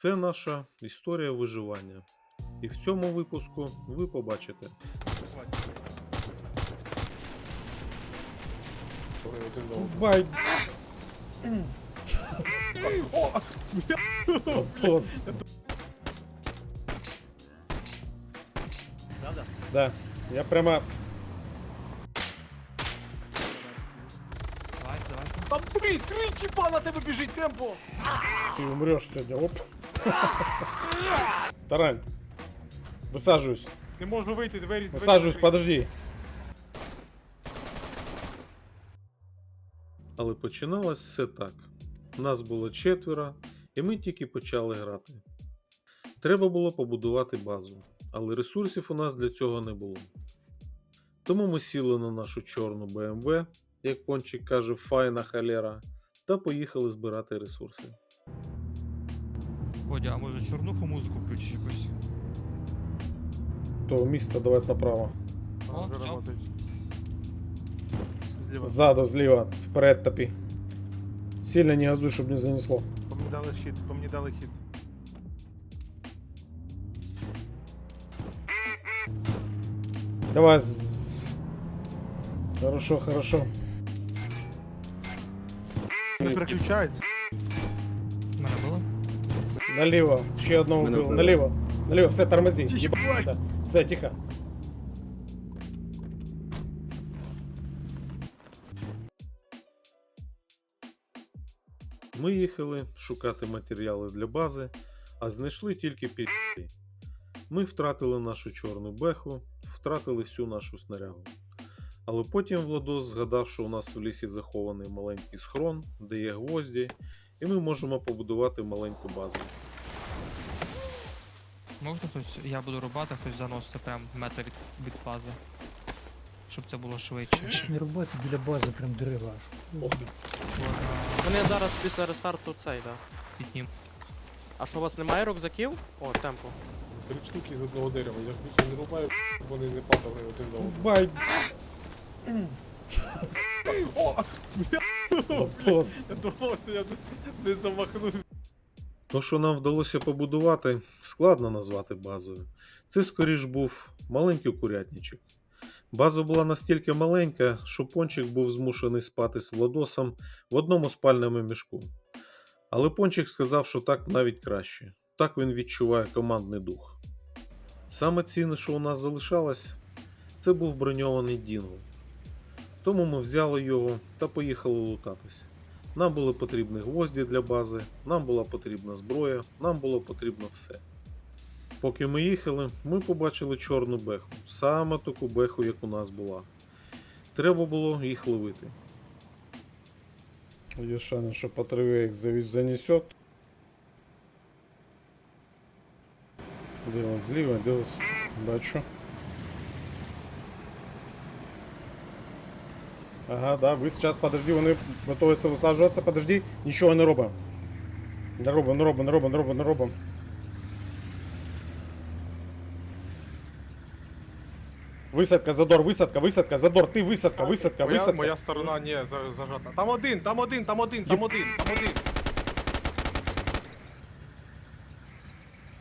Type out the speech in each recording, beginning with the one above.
Це наша історія виживання. І в цьому випуску ви побачите Бай. Отос. Да. Я прямо. Там три, три чіпа на тебе біжить темпо! Ты умрешь сегодня. Оп. Тарань. Высаживаюсь. Не можна вийти, двері, двері. Висаджуюсь, закриті. подожди. Але починалось все так. Нас було четверо, і ми тільки почали грати. Треба було побудувати базу, але ресурсів у нас для цього не було. Тому ми сіли на нашу чорну BMW, як Пончик каже, файна халера, та поїхали збирати ресурси. Бодя, а може чорнуху музику включиш якусь? То місце давай направо. О, Вже все. работають. Зліва. Ззаду, зліва, вперед топи. Сильно не газуй, щоб не занесло. По мені дали хід, по мені дали хід. Давай. з- Хорошо, хорошо. Не переключається. Наліво. Ще одного Мене вбили. Наліво. Наліво, все, тормози. Тихо, Все, тихо. Ми їхали шукати матеріали для бази, а знайшли тільки під. Ми втратили нашу чорну беху, втратили всю нашу снарягу. Але потім Владос згадав, що у нас в лісі захований маленький схрон, де є гвозді, і ми можемо побудувати маленьку базу. Можна хтось, я буду рубати, хтось заносити прям метр від, від бази. Щоб це було швидше. Не рубати біля бази прям дерева аж. Вони зараз після рестарту цей, да. піднім. А що у вас немає рюкзаків? О, темпо. Три штуки з одного дерева. Я більше не рубаю, вони не падали один до одного. Бай. Отос. Я думав, що я не замахнувся. То, що нам вдалося побудувати, складно назвати базою. Це скоріш був маленький курятничок. База була настільки маленька, що пончик був змушений спати з Владосом в одному спальному мішку. Але пончик сказав, що так навіть краще. Так він відчуває командний дух. Саме цінне, що у нас залишалось, це був броньований Дінго. Тому ми взяли його та поїхали лутатись. Нам були потрібні гвозді для бази, нам була потрібна зброя, нам було потрібно все. Поки ми їхали, ми побачили чорну беху, саме таку беху, як у нас була. Треба було їх ловити. Є шанс, що по траві їх занесет. Де зліва, де вас бачу. Ага, да, ви зараз подожди, вони готуються висаджуватися, подожди, нічого не робимо. Не робимо, не робимо, не робимо, не робимо, не робимо. Висадка, задор, висадка, висадка, задор, ти висадка, висадка, Моя, висадка. моя сторона, за- зажата. Там один, там один, там один, там один, там один.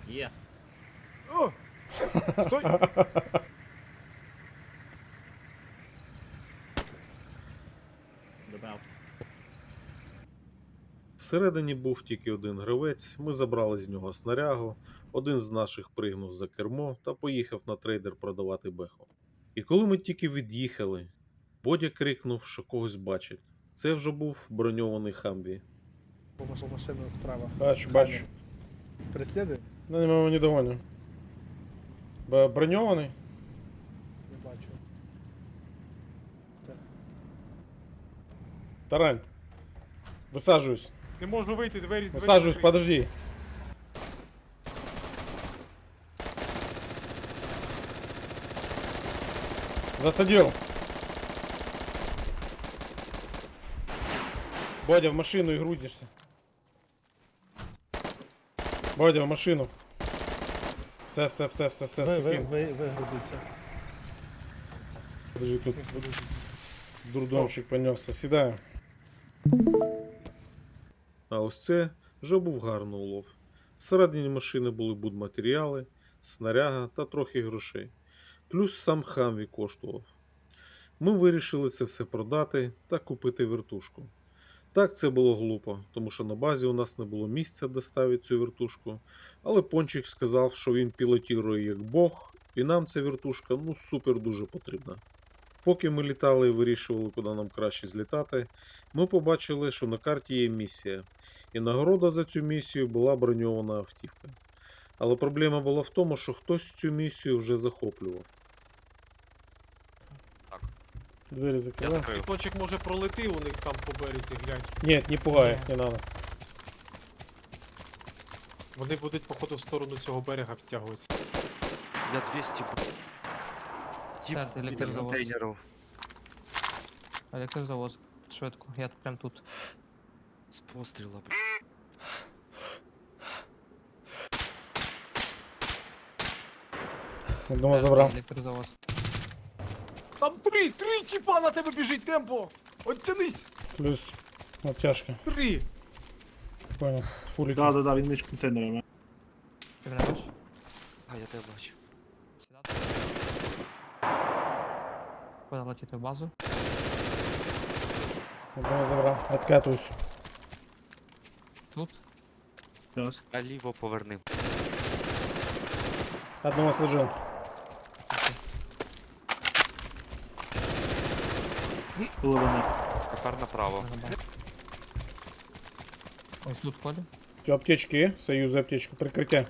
Є. О! Стой! Всередині був тільки один гравець, ми забрали з нього снарягу, один з наших пригнув за кермо та поїхав на трейдер продавати беху. І коли ми тільки від'їхали, Бодя крикнув, що когось бачить. Це вже був броньований Хамві. Машина справа. Бачу, бачу. Преслідує? Ну, не не догоню. Броньований? Не бачу. Тарань. Висаджуюсь. Не можна вийти, двері, двері. Подожди. Засадил. Бодя, в машину и грузишься. Бодя, в машину. Все, все, все, все, все, Ви, ви, спокійно. ви, вигрузиться. Подожди, тут дурдомчик понесся. Сідаю. А ось це вже був гарний улов. Всередині машини були будматеріали, снаряга та трохи грошей. Плюс сам Хамві коштував. Ми вирішили це все продати та купити вертушку. Так, це було глупо, тому що на базі у нас не було місця, де ставити цю вертушку, але Пончик сказав, що він пілотірує як Бог, і нам ця вертушка ну супер дуже потрібна. Поки ми літали і вирішували, куди нам краще злітати, ми побачили, що на карті є місія, і нагорода за цю місію була броньована автівка. Але проблема була в тому, що хтось цю місію вже захоплював. Двері І закривай. Може пролети у них там по березі, глянь. Ні, не пугай, не надо. Вони будуть, походу, в сторону цього берега підтягуватися. Я 200 Тип Так, електрозавод. Електрозавоз. Швидко, я прям тут. З постріла, б***. Одного забрав. Електрозавоз. Там три! Три чіпа на тебе біжить темпо! Оттянись! Плюс обтяжка. Три! Понял. Фулик. Да, да, да, він між контейнерами. Ти мене бачиш? А, я тебе бачу. Куди летіти в базу? Одного забрав. Откатуюсь. Тут. Зараз. А ліво поверни. Одного сложил. Половина. Тепер направо. Ось тут Коля. Все, аптечки є? Союзу аптечку. Прикриття.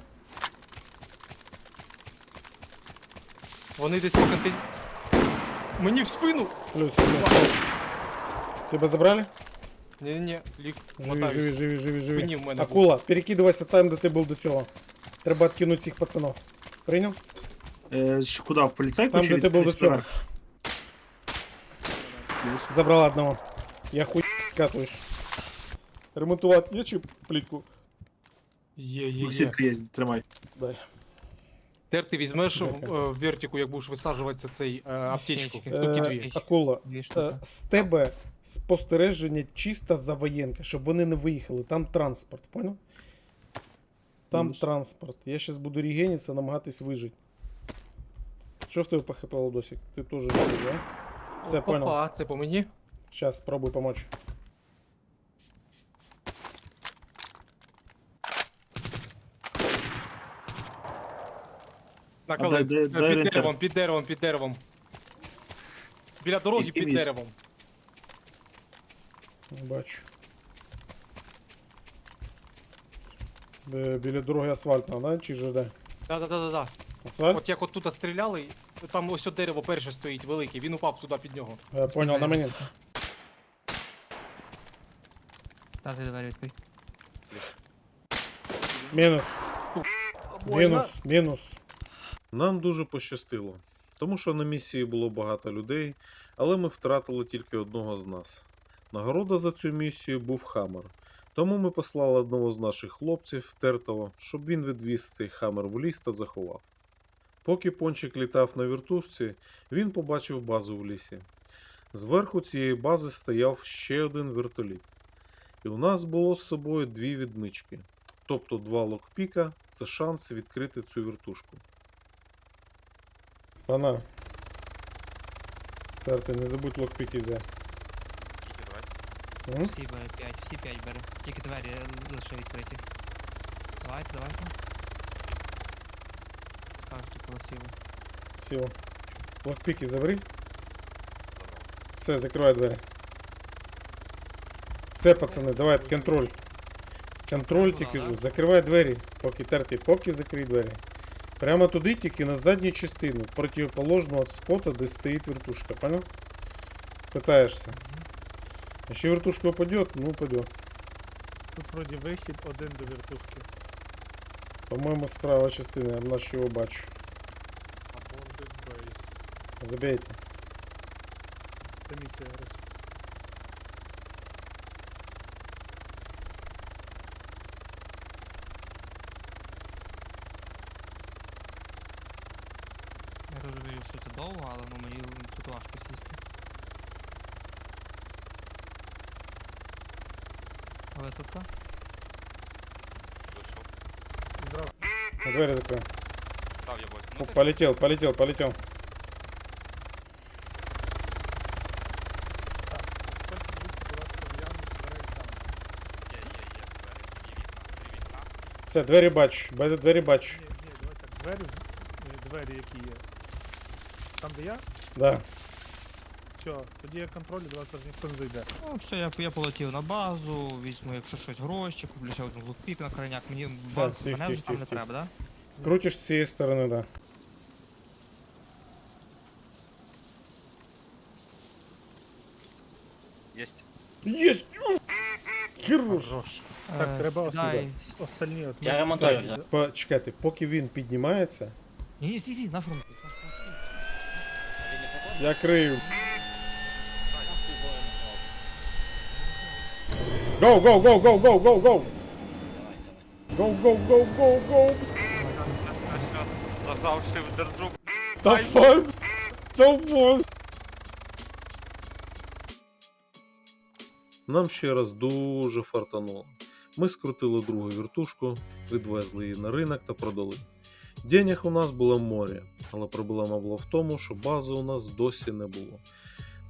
Вони десь по контейн... Мені в спину! Плюс. плюс, плюс. Тебе забрали? Ні-ні, лік, Живі, мотаюсь. живі, живі, живі, В живі. спині в мене був. Акула, перекидывайся там, де ти був до цього. Треба откинуть цих пацанов. Прийняв? Е, куди, в поліцейку Там, чи де від ти був до цього. Плюс. Забрала одного. Я хуй катаюсь. Ремонтувати є чи плітку? Є, є, є. Боксітка є, тримай. Дай. Тепер ти візьмеш в, е, в вертику, як будеш висаджуватися цей е, аптечку. Аптечки. Е, дві. Акула, е, з тебе спостереження чисто за воєнка, щоб вони не виїхали. Там транспорт, понял? Там Плюс. транспорт. Я зараз буду регениться, намагатись вижити. Що в тебе по хп, Лодосик? Ти теж не дуже, а? Все, понял. Опа, це по мені. Сейчас спробуй помочь. На де- де- Е, де під орієнтир? деревом, під деревом, під деревом. Біля дороги Який під міст? деревом. Не Бачу. Бі- Біля дороги асфальтна, да? Чи ЖД? Да-да-да-да. Асфальт? От як от тут стріляли, там ось от дерево перше стоїть велике, він упав туди під нього. Я понял, на мені. Дати двері відкрий. Мінус. Мінус, мінус. Нам дуже пощастило, тому що на місії було багато людей, але ми втратили тільки одного з нас. Нагорода за цю місію був Хаммер, тому ми послали одного з наших хлопців, Тертова, щоб він відвіз цей хаммер в ліс та заховав. Поки пончик літав на віртушці, він побачив базу в лісі. Зверху цієї бази стояв ще один вертоліт. І у нас було з собою дві відмички. Тобто два локпіка це шанс відкрити цю віртушку. Пана. Терти, не забудь локпіки взяти. Скільки брати? М? Всі бери 5, всі 5 бери. Тільки двері е, лише відкриті. Давайте, давайте. Скажете, коли сіли. Сіла. Локпіки забери. Все, закривай двері. Все, пацани, давайте, контроль. Контроль Куда, тільки да? жу. Закривай двері. Поки терти, поки закрий двері. Прямо туди, тільки на задню частину, противоположну від спота, де стоїть вертушка, понял? Питаєшся. Якщо вертушка упадет, ну упадет. Тут вроді вихід один до вертушки. По-моєму, справа частина, я наче його бачу. Abandoned base. Забейте. Це місія Рус. Що це довго, але ну мені тут важко сісти. Висадка. Вийшов. Двері закрив. Став я. Ну так, Полетел, полетел, полетел. Є, є, є. Двері, і вікна. Все, двері бач, бе- двері бач. Ні, ні, давай так, двері, е, двері, які є. Там, де я? Да. Все, тоді я контролю, до вас аж ніхто не зайде. Ну, все, я, я полетів на базу, візьму, якщо щось гроші, куплю ще один лутпік на крайняк. Мені Все, баз, тих, мене тих, вже там тих, не тих. треба, да? Крутиш з цієї сторони, да. Єсть. Єсть! Хорош. Так, Е, треба сідай. Остальні от Я ми- ремонтую. Так, почекайте, поки він піднімається, Ні, ні, стій, наш рум. Я крию. Go, go, go, go, go, go, go! Go, go, go, go, go! Загравши в держу. Давай! Давай! Нам ще раз дуже фартануло. Ми скрутили другу віртушку, відвезли її на ринок та продали. Денег у нас було море, але проблема була в тому, що бази у нас досі не було.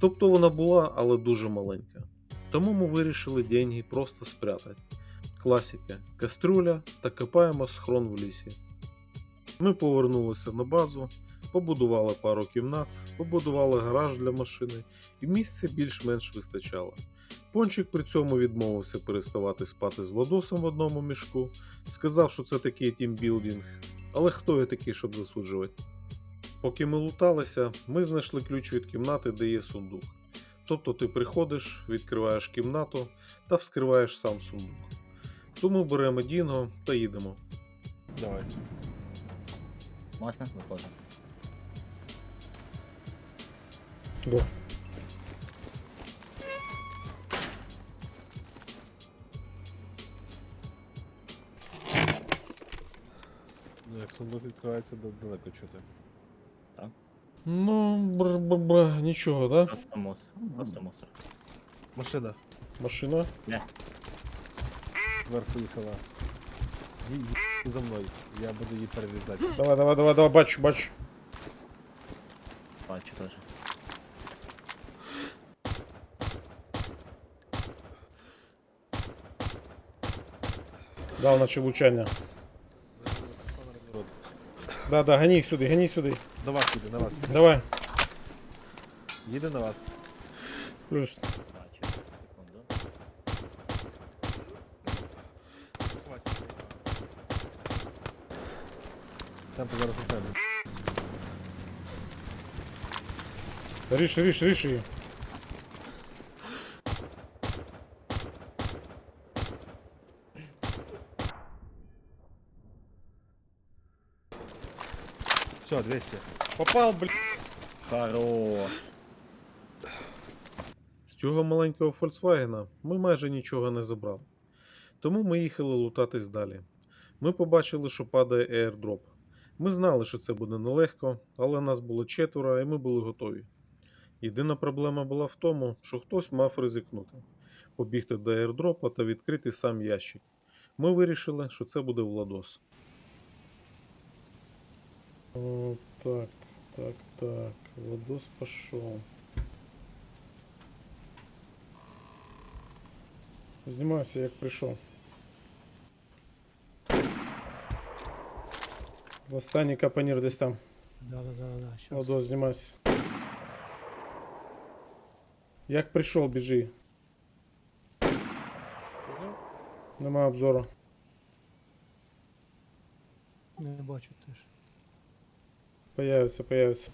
Тобто вона була, але дуже маленька. Тому ми вирішили деньги просто спрятати. Класика, кастрюля та копаємо схрон в лісі. Ми повернулися на базу, побудували пару кімнат, побудували гараж для машини, і місця більш-менш вистачало. Пончик при цьому відмовився переставати спати з Ладосом в одному мішку, сказав, що це такий тімбілдинг, але хто я такий, щоб засуджувати? Поки ми луталися, ми знайшли ключ від кімнати, де є сундук. Тобто ти приходиш, відкриваєш кімнату та вскриваєш сам сундук. Тому беремо Дінго та їдемо. Давай. Можна? Виходимо. Го. Ну, як сундук відкривається, то далеко чути. Ну, бр-бр-бр, нічого, да? Просто мусор. Просто мусор. Машина Машина. зверху їхала. Ї- ї- за мною. Я буду її перерізати. Давай, давай, давай, давай, бачу, бачу. Бачу теж. Дав наче влучання. Да, да, гони їх сюди, гони сюди. До вас їде, на вас. Давай. Їде на вас. Плюс. Бачу. Секунду. Темпо зараз не треба. Ріш, ріш, ріш Все, 200. Попал, блядь. Хорош. З цього маленького Фольксвагена ми майже нічого не забрали. Тому ми їхали лутатись далі. Ми побачили, що падає аірдроп. Ми знали, що це буде нелегко, але нас було четверо і ми були готові. Єдина проблема була в тому, що хтось мав ризикнути, побігти до аірдропа та відкрити сам ящик. Ми вирішили, що це буде Владос. О, так, так, так. Владос пошел. Знімайся, як прийшов. Останній капонір десь там. Да, да, да, да. щас. Владос, знімайся. Як прийшов, біжи. Нема обзору. Не бачу теж. Появиться, появиться.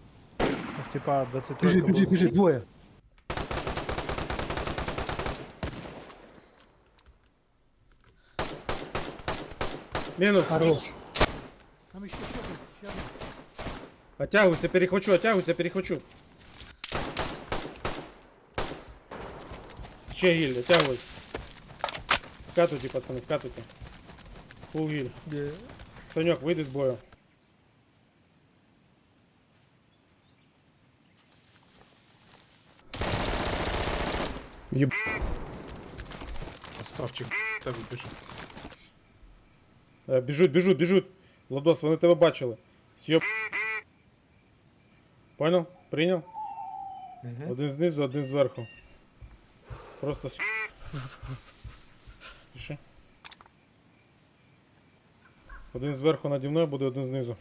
Типа 23 Біжи, біжи, біжи, двоє. Мінус. Хорош. Оттягивайся, перехвачу, оттягивайся, перехвачу. Ще гіль, оттягивайся. Вкатуйте, пацани, вкатуйте. Фул гіль. Санек, вийди з бою. Єб... Красавчик. Тебе пишу. Е, Біжуть, біжуть, біжуть. Владос, вони тебе бачили. Сьоп. Понял? Прийняв? Один знизу, один зверху. Просто с... Тише. Один зверху наді мною буде, один знизу.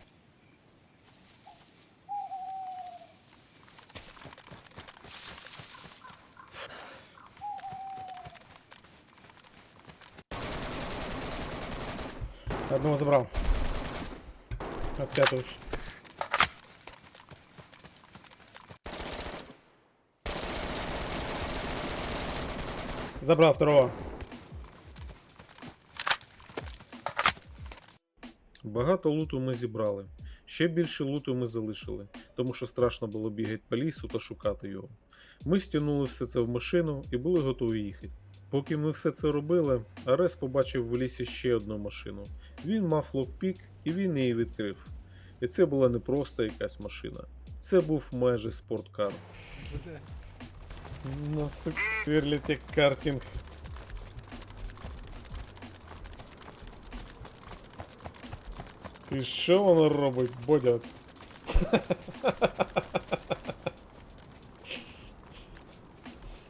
Одного забрал. Откатываюсь. Забрал второго. Багато луту ми зібрали. Ще більше луту ми залишили, тому що страшно було бігати по лісу та шукати його. Ми стягнули все це в машину і були готові їхати. Поки ми все це робили, Арес побачив в лісі ще одну машину. Він мав локпік і він її відкрив. І це була не просто якась машина. Це був майже спорткар. Ну, сука, картинг. Ти що воно робить, Бодя?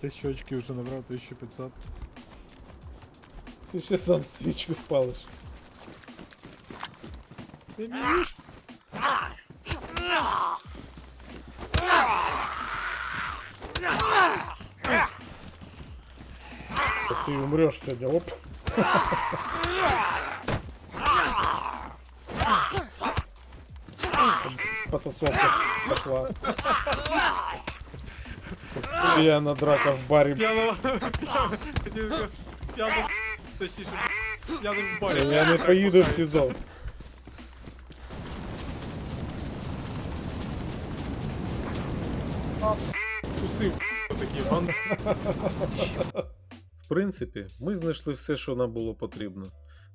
Тисячу очків вже набрав, 1500. Ти ще сам свічку спалиш. Ти вмієш? Та Ти умреш сьогодні, оп. Потасовка с- пошла. Пьяна драка в баре. П'яно. П'яно. Точніше, п'яно в барі. Я не поїду в СІЗО. Кусив. Такі, ван. В принципі, ми знайшли все, що нам було потрібно.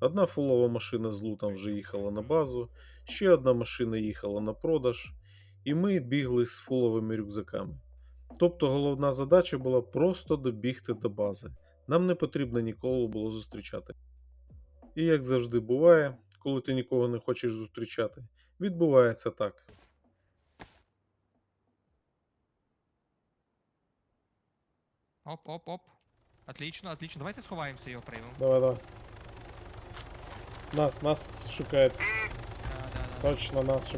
Одна фулова машина з лутом вже їхала на базу, ще одна машина їхала на продаж, і ми бігли з фуловими рюкзаками. Тобто головна задача була просто добігти до бази. Нам не потрібно нікого було зустрічати. І як завжди буває, коли ти нікого не хочеш зустрічати, відбувається так. Оп, оп, оп. Отлично, отлично. Давайте сховаємося його приймемо. Давай, давай. Нас, нас шукает. Да, да, да. Точно нас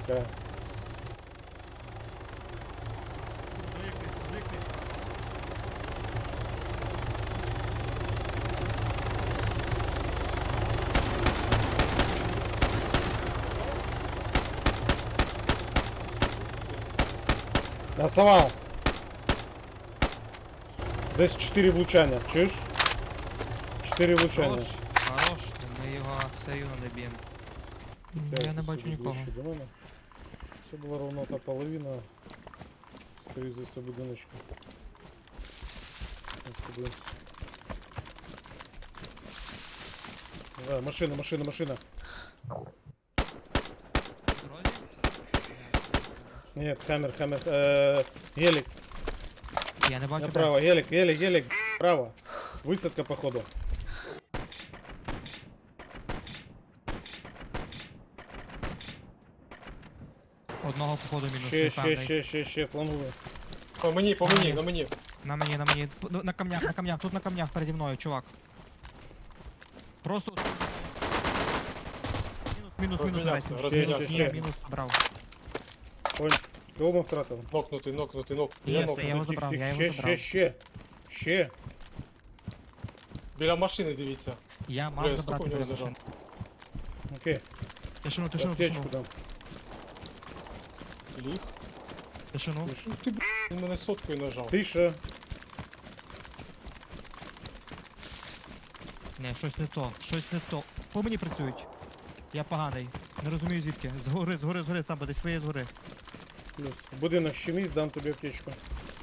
шукає. Насовал. Десь 4 влучання, чуєш? 4 влучання. Хорош, хорош. Ми його все рівно не б'ємо. Ну, Я не бачу нікого. Ближче до мене. Це була ровно та половина. Скоріше за все будиночку. Ось подивимось. Да, машина, машина, машина. Нет, хаммер, хаммер. Э, гелик, Я не бачу. де. направо, гелик, гелик, гелик, право. Высадка походу. Одного походу мінус. Ще, не ще, впевнений. ще, ще, ще, флангує. По мені, по мені, на мені. На мені, на мені. П- ну, На камнях, на камнях, тут на камнях переді мною, чувак. Просто. Мінус, мінус, мінус, Розмінявся, грайся. розмінявся. Ні, мінус забрав. Понял. Кого ми втратили? Нокнутий, нокнутий, нок. Є, Я нокнутий. я його забрав, я ще, його ще, забрав. ще. Ще. Біля машини дивіться. Я Бля, мав я забрати стопу перед зажав. Окей. Тишину, тишину, Аптечку тишину. дам. Ліг. Тишину. Ух ти, б**, він мене соткою нажав. Тише. Не, щось не то, щось не то. По мені працюють. Я поганий. Не розумію звідки. Згори, згори, згори, там десь своє згори. Плюс. В будинок щемись, дам тобі аптечку.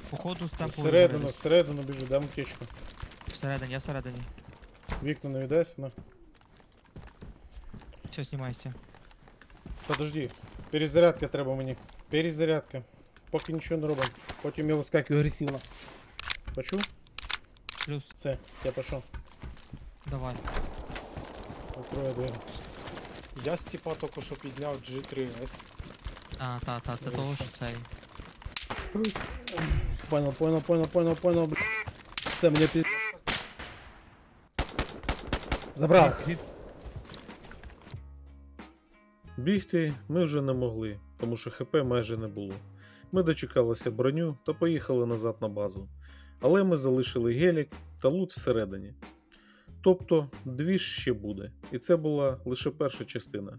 Походу з темпу. Всередину, всередину біжи, дам аптечку. Всередині, я всередині. Вікна не віддайся, на. Все, знімайся. Подожди. Перезарядка треба мені. Перезарядка. Поки нічого не робимо. Потім я вискакую агресивно. Почув? Плюс, Все, я пішов. давай. Открою двері. Я з тіпа тільки що підняв G3S. А, та, та, це того, що цей. Понял, понял, понял, понял, понял, бля. Все, мені піз... Забрав. Бігти ми вже не могли, тому що ХП майже не було. Ми дочекалися броню та поїхали назад на базу. Але ми залишили гелік та лут всередині. Тобто двіж ще буде, і це була лише перша частина.